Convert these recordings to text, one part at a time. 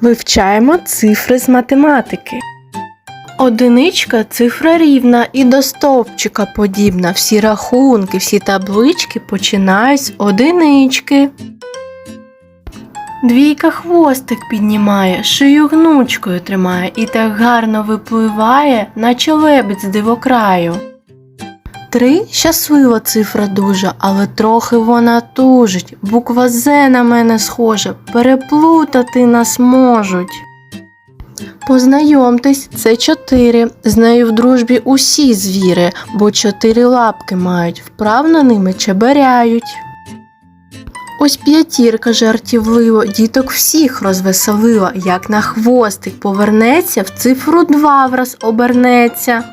Вивчаємо цифри з математики. Одиничка цифра рівна і до стовпчика подібна. Всі рахунки, всі таблички починають з одинички. Двійка хвостик піднімає, шию гнучкою тримає і так гарно випливає, наче лебедь з дивокраю. Три щаслива цифра дуже, але трохи вона тужить. Буква З на мене схожа, переплутати нас можуть. Познайомтесь, це чотири. З нею в дружбі усі звіри, бо чотири лапки мають, вправно ними чеберяють. Ось п'ятірка жартівливо, діток всіх розвеселила, як на хвостик повернеться, в цифру два враз обернеться.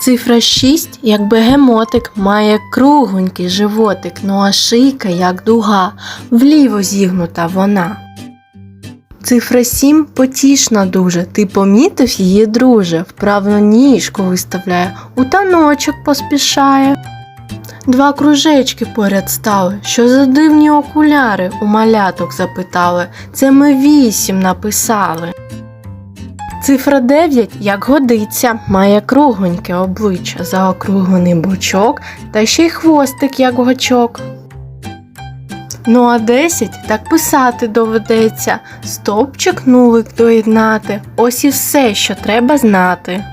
Цифра 6, як бегемотик, має кругленький животик, ну а шийка, як дуга, вліво зігнута вона. Цифра 7 потішна дуже, ти помітив її, друже, вправно ніжку виставляє, у таночок поспішає. Два кружечки поряд стали. Що за дивні окуляри? У маляток запитали. Це ми вісім написали. Цифра 9, як годиться, має кругленьке обличчя, заокруглений бочок та ще й хвостик, як гачок. Ну а 10 так писати доведеться, Стопчик нулик доєднати. Ось і все, що треба знати.